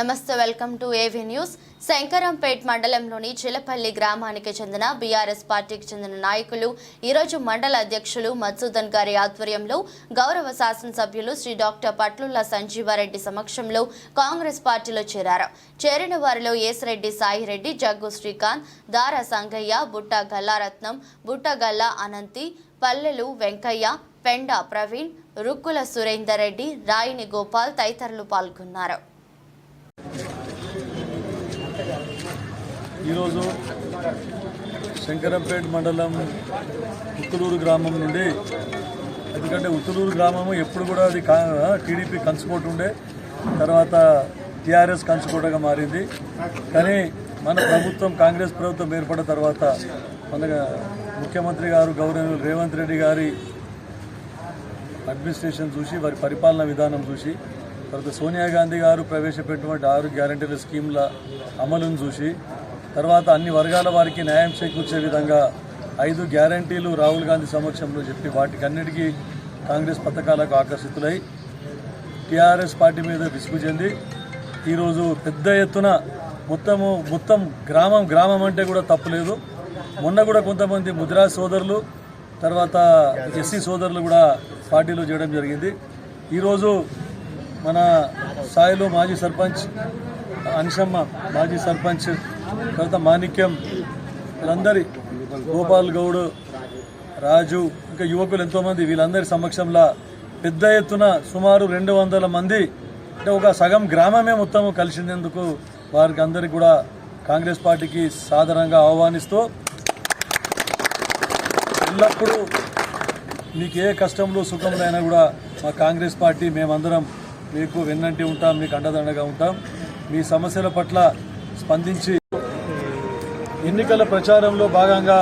నమస్తే welcome to AV news. Shankarampet మండలంలోని చిలపల్లి గ్రామానికి చెందిన బీఆర్ఎస్ పార్టీకి చెందిన నాయకులు ఈరోజు మండల అధ్యక్షులు మధుసూదన్ గారి ఆధ్వర్యంలో గౌరవ శాసనసభ్యులు శ్రీ డాక్టర్ పట్లుల్లా సంజీవారెడ్డి సమక్షంలో కాంగ్రెస్ పార్టీలో చేరారు. చేరిన వారిలో ఏసిరెడ్డి సాయిరెడ్డి జగ్గు శ్రీకాంత్ దారా సంగయ్య బుట్ట గల్లారత్నం బుట్ట గల్లా అనంతి పల్లెలు వెంకయ్య పెండ ప్రవీణ్ రుక్కుల సురేందర్ రెడ్డి రాయిని గోపాల్ తదితరులు పాల్గొన్నారు. ఈరోజు శంకరంపేట మండలం ఉత్తలూరు గ్రామం నుండి ఎందుకంటే ఉత్తలూరు గ్రామము ఎప్పుడు కూడా అది టీడీపీ కంచుకోట ఉండే. తర్వాత టీఆర్ఎస్ కంచుకోటగా మారింది. కానీ మన ప్రభుత్వం కాంగ్రెస్ ప్రభుత్వం ఏర్పడిన తర్వాత మన ముఖ్యమంత్రి గారు గవర్నర్ రేవంత్ రెడ్డి గారి అడ్మినిస్ట్రేషన్ చూసి వారి పరిపాలన విధానం చూసి తర్వాత సోనియా గాంధీ గారు ప్రవేశపెట్టినటువంటి ఆరు గ్యారంటీల స్కీమ్ల అమలును చూసి తర్వాత అన్ని వర్గాల వారికి న్యాయం చేకూర్చే విధంగా ఐదు గ్యారంటీలు రాహుల్ గాంధీ సమక్షంలో చెప్పి వాటికన్నిటికీ కాంగ్రెస్ పథకాలకు ఆకర్షితులై టీఆర్ఎస్ పార్టీ మీద విసుగు చెంది ఈరోజు పెద్ద ఎత్తున మొత్తము మొత్తం గ్రామం గ్రామం అంటే కూడా తప్పులేదు మొన్న కూడా కొంతమంది ముద్రా సోదరులు తర్వాత ఎస్సీ సోదరులు కూడా పార్టీలో చేయడం జరిగింది. ఈరోజు మన సాయిలో మాజీ సర్పంచ్ అనిషమ్మ మాజీ సర్పంచ్ తర్వాత మాణిక్యం వీళ్ళందరి గోపాల్ గౌడ్ రాజు ఇంకా యువకులు ఎంతోమంది వీళ్ళందరి సమక్షంలో పెద్ద ఎత్తున సుమారు రెండు వందల మంది అంటే ఒక సగం గ్రామమే మొత్తం కలిసినందుకు వారికి అందరికి కూడా కాంగ్రెస్ పార్టీకి సాధారణంగా ఆహ్వానిస్తూ ఎల్లప్పుడూ మీకు ఏ కష్టంలో సుఖంలో అయినా కూడా మా కాంగ్రెస్ పార్టీ మేమందరం మీకు వెన్నంటి ఉంటాం మీకు అండదండగా ఉంటాం. మీ సమస్యల పట్ల స్పందించి ఎన్నికల ప్రచారంలో భాగంగా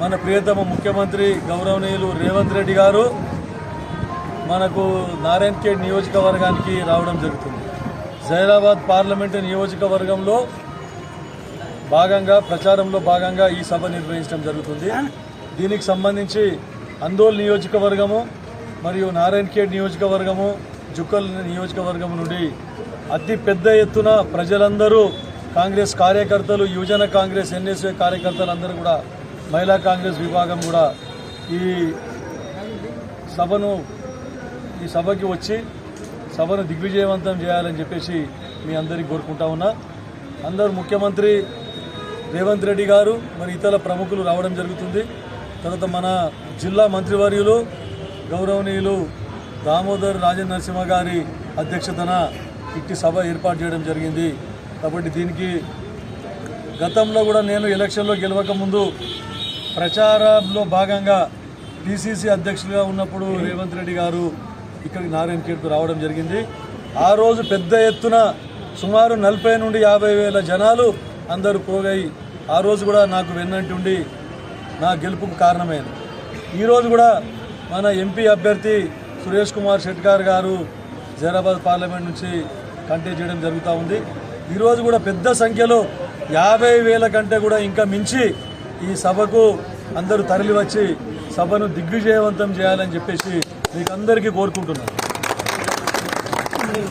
మన ప్రియతమ ముఖ్యమంత్రి గౌరవనీయులు రేవంత్ రెడ్డి గారు మనకు నారాయణ్ ఖేడ్ నియోజకవర్గానికి రావడం జరుగుతుంది. జైరాబాద్ పార్లమెంటు నియోజకవర్గంలో భాగంగా ప్రచారంలో భాగంగా ఈ సభ నిర్వహించడం జరుగుతుంది. దీనికి సంబంధించి అందోల్ నియోజకవర్గము మరియు నారాయణ్ ఖేడ్ నియోజకవర్గము జుక్కల్ నియోజకవర్గం నుండి అతి పెద్ద ఎత్తున ప్రజలందరూ కాంగ్రెస్ కార్యకర్తలు యువజన కాంగ్రెస్ ఎన్ఎస్ఏ కార్యకర్తలు అందరూ కూడా మహిళా కాంగ్రెస్ విభాగం కూడా ఈ సభను ఈ సభకి వచ్చి సభను దిగ్విజయవంతం చేయాలని చెప్పేసి మీ అందరికీ కోరుకుంటా ఉన్నా. అందరు ముఖ్యమంత్రి రేవంత్ రెడ్డి గారు మరి ఇతర ప్రముఖులు రావడం జరుగుతుంది. తర్వాత మన జిల్లా మంత్రివర్యులు గౌరవనీయులు దామోదర్ రాజన్ నరసింహ గారి అధ్యక్షతన ఇట్టి సభ ఏర్పాటు చేయడం జరిగింది. కాబట్టి దీనికి గతంలో కూడా నేను ఎలక్షన్లో గెలవక ముందు ప్రచారంలో భాగంగా పిసిసి అధ్యక్షులుగా ఉన్నప్పుడు రేవంత్ రెడ్డి గారు ఇక్కడికి నారాయణ ఖేడ్కు రావడం జరిగింది. ఆ రోజు పెద్ద ఎత్తున సుమారు నలభై నుండి యాభై వేల జనాలు అందరూ పోగై ఆ రోజు కూడా నాకు వెన్నంటి ఉండి నా గెలుపుకు కారణమైంది. ఈరోజు కూడా మన ఎంపీ అభ్యర్థి సురేష్ కుమార్ షెట్కార్ గారు జైరాబాద్ పార్లమెంట్ నుంచి కంటెస్ట్ చేయడం జరుగుతూ ఉంది. ఈరోజు కూడా పెద్ద సంఖ్యలో యాభై వేల కంటే కూడా ఇంకా మించి ఈ సభకు అందరూ తరలి వచ్చి సభను దిగ్విజయవంతం చేయాలని చెప్పేసి మీకు అందరికీ కోరుకుంటున్నాను.